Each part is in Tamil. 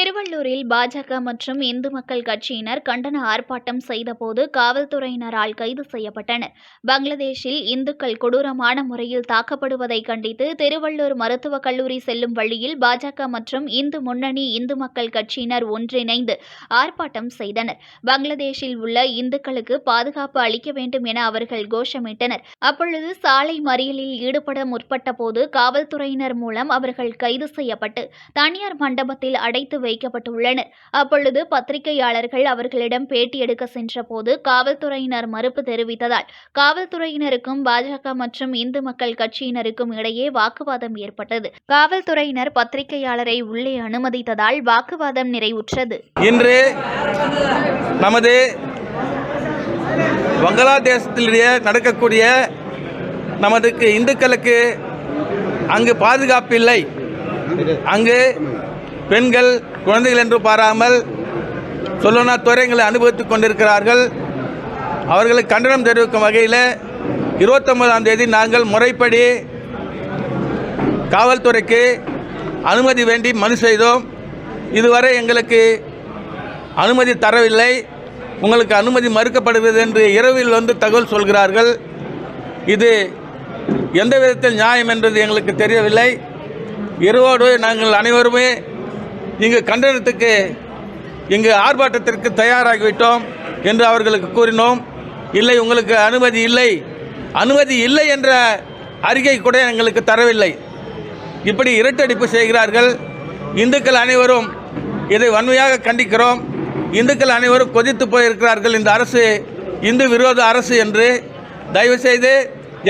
திருவள்ளூரில் பாஜக மற்றும் இந்து மக்கள் கட்சியினர் கண்டன ஆர்ப்பாட்டம் செய்தபோது காவல்துறையினரால் கைது செய்யப்பட்டனர். பங்களாதேஷில் இந்துக்கள் கொடூரமான முறையில் தாக்கப்படுவதை கண்டித்து திருவள்ளூர் மருத்துவக் கல்லூரி செல்லும் வழியில் பாஜக மற்றும் இந்து முன்னணி இந்து மக்கள் கட்சியினர் ஒன்றிணைந்து ஆர்ப்பாட்டம் செய்தனர். பங்களாதேஷில் உள்ள இந்துக்களுக்கு பாதுகாப்பு அளிக்க வேண்டும் என அவர்கள் கோஷமிட்டனர். அப்பொழுது சாலை மறியலில் ஈடுபட முற்பட்ட போது காவல்துறையினர் மூலம் அவர்கள் கைது செய்யப்பட்டு தனியார் மண்டபத்தில் அடைத்து வைக்கப்பட்டுள்ளனர் அப்பொழுது பத்திரிகையாளர்கள் அவர்களிடம் பேட்டி எடுக்க சென்றபோது காவல்துறையினர் மறுப்பு தெரிவித்ததால் காவல்துறையினருக்கும் பாஜக மற்றும் இந்து மக்கள் கட்சியினருக்கும் இடையே வாக்குவாதம் ஏற்பட்டது. காவல்துறையினர் பத்திரிகையாளரை உள்ளே அனுமதித்ததால் வாக்குவாதம் நிறைவுற்றது. இன்று நமது வங்களாதேசத்திலேயே நடக்கக்கூடிய நமதுக்கு இந்துக்களுக்கு அங்கு பாதுகாப்பு இல்லை அங்கு பெண்கள் குழந்தைகள் என்று பாராமல் சொல்லனா துறைகளை அனுபவித்துக் கொண்டிருக்கிறார்கள். அவர்களுக்கு கண்டனம் தெரிவிக்கும் வகையில் இருபத்தொன்பதாம் தேதி நாங்கள் முறைப்படி காவல்துறைக்கு அனுமதி வேண்டி மனு செய்தோம். இதுவரை எங்களுக்கு அனுமதி தரவில்லை. உங்களுக்கு அனுமதி மறுக்கப்படுகிறது என்று இரவில் வந்து தகவல் சொல்கிறார்கள். இது எந்த விதத்தில் நியாயம் என்பது எங்களுக்கு தெரியவில்லை. இரவோடு நாங்கள் அனைவருமே இங்கு கண்டனத்துக்கு இங்கு ஆர்ப்பாட்டத்திற்கு தயாராகிவிட்டோம் என்று அவர்களுக்கு கூறினோம். இல்லை உங்களுக்கு அனுமதி இல்லை. அனுமதி இல்லை என்ற அறிக்கை கூட எங்களுக்கு தரவில்லை. இப்படி இரட்டடிப்பு செய்கிறார்கள். இந்துக்கள் அனைவரும் இதை வன்மையாக கண்டிக்கிறோம். இந்துக்கள் அனைவரும் கொதித்து போயிருக்கிறார்கள். இந்த அரசு இந்து விரோத அரசு என்று தயவுசெய்து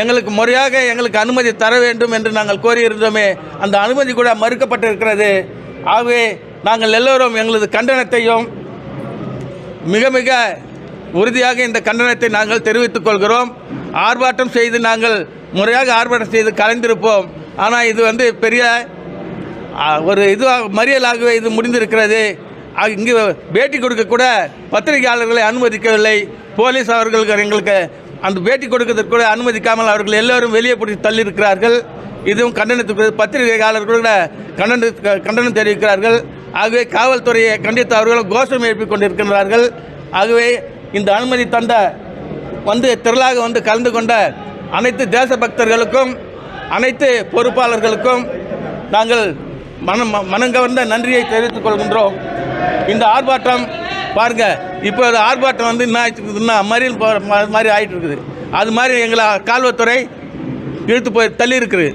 எங்களுக்கு முறையாக எங்களுக்கு அனுமதி தர வேண்டும் என்று நாங்கள் கோரியிருந்தோமே. அந்த அனுமதி கூட மறுக்கப்பட்டிருக்கிறது. ஆகவே நாங்கள் எல்லோரும் எங்களது கண்டனத்தையும் மிக மிக உறுதியாக இந்த கண்டனத்தை நாங்கள் தெரிவித்துக் கொள்கிறோம். ஆர்ப்பாட்டம் செய்து நாங்கள் முறையாக ஆர்ப்பாட்டம் செய்து கலைந்திருப்போம். ஆனால் இது வந்து பெரிய ஒரு இதுவாக மறியலாகவே இது முடிந்திருக்கிறது. இங்கு பேட்டி கொடுக்க கூட பத்திரிகையாளர்களை அனுமதிக்கவில்லை. போலீஸ் அவர்களுக்கு எங்களுக்கு அந்த பேட்டி கொடுக்கறதுக்கு கூட அனுமதிக்காமல் அவர்கள் எல்லோரும் வெளியே பிடிச்சி தள்ளியிருக்கிறார்கள். இதுவும் கண்டனத்துக்கு பத்திரிகையாளர்கள் கூட கண்டன கண்டனம் தெரிவிக்கிறார்கள். ஆகவே காவல்துறையை கண்டித்து அவர்களும் கோஷம் எழுப்பிக் கொண்டிருக்கிறார்கள் ஆகவே இந்த அனுமதி தந்த வந்து திரளாக வந்து கலந்து கொண்ட அனைத்து தேசபக்தர்களுக்கும் அனைத்து பொறுப்பாளர்களுக்கும் நாங்கள் மனம் மனங்கவர்ந்த நன்றியை தெரிவித்துக் கொள்கின்றோம். இந்த ஆர்ப்பாட்டம் பாருங்க இப்போ ஆர்ப்பாட்டம் வந்து என்ன ஆயிட்டு இருக்குதுன்னா மறியல் மாதிரி ஆயிட்டு இருக்குது. அது மாதிரி எங்களை கால்வத்துறை இழுத்து போய் தள்ளி இருக்குது